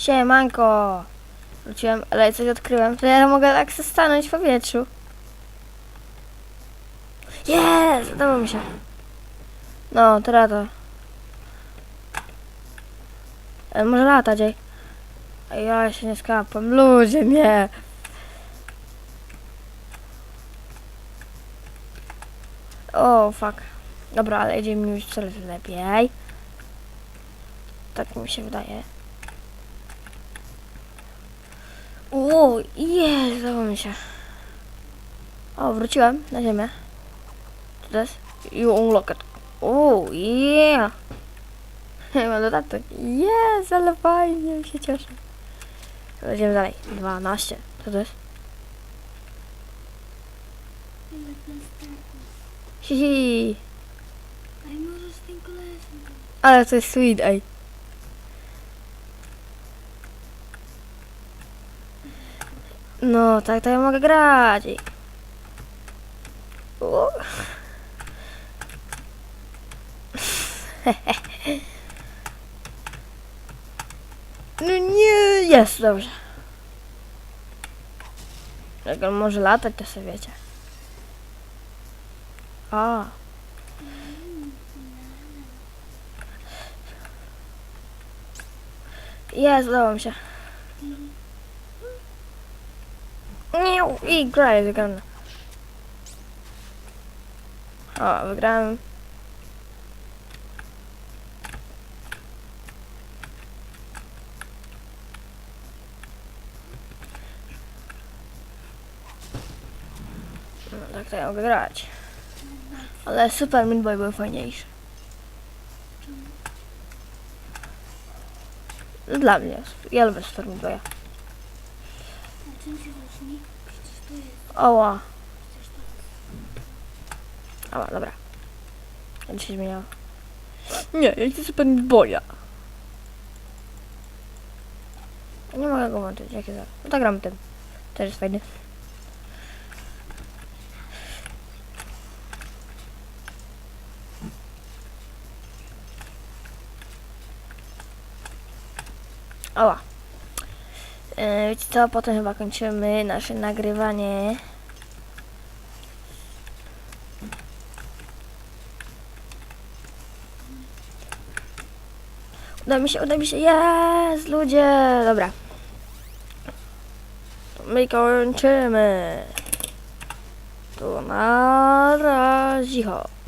Siemanko! Wróciłem, ale coś odkryłem, że ja mogę tak stanąć w powietrzu. Jest! Udało mi się. No, teraz to. E, może latać, ej. Ja się nie skapam. Ludzie, nie. O, fuck. Dobra, ale idzie mi już coraz lepiej. Tak mi się wydaje. O, jest, udało mi się. O, wróciłem na ziemię. Co to jest? You unlock it. O, yeah. Mam dodatek. Jest, ale fajnie, się cieszę. Idziemy dalej. 12. Co to jest? Hihi. Kolesem. Ale to jest sweet, ej. No, tak to ja mogę grać. No nie, jest, dobrze. Jak on może latać, to sobie wiecie. A. Jest, udało mi się. Nie, i gra jest wygrana. O, wygrałem. No, tak to ja grać. Ale Super Meat Boy był fajniejszy. Dla mnie. Ja lubię Super Meat Boya. Czym się różni? Oła. Oła, dobra. Ja się zmieniała. Nie, ja chcę Super Boya. Nie mogę go włączyć, jakie za... No to gram tym. Też jest fajny. Oła. E, wiecie co, potem chyba kończymy nasze nagrywanie. Uda mi się, uda mi się, jest, ludzie, dobra. My kończymy. To na razie.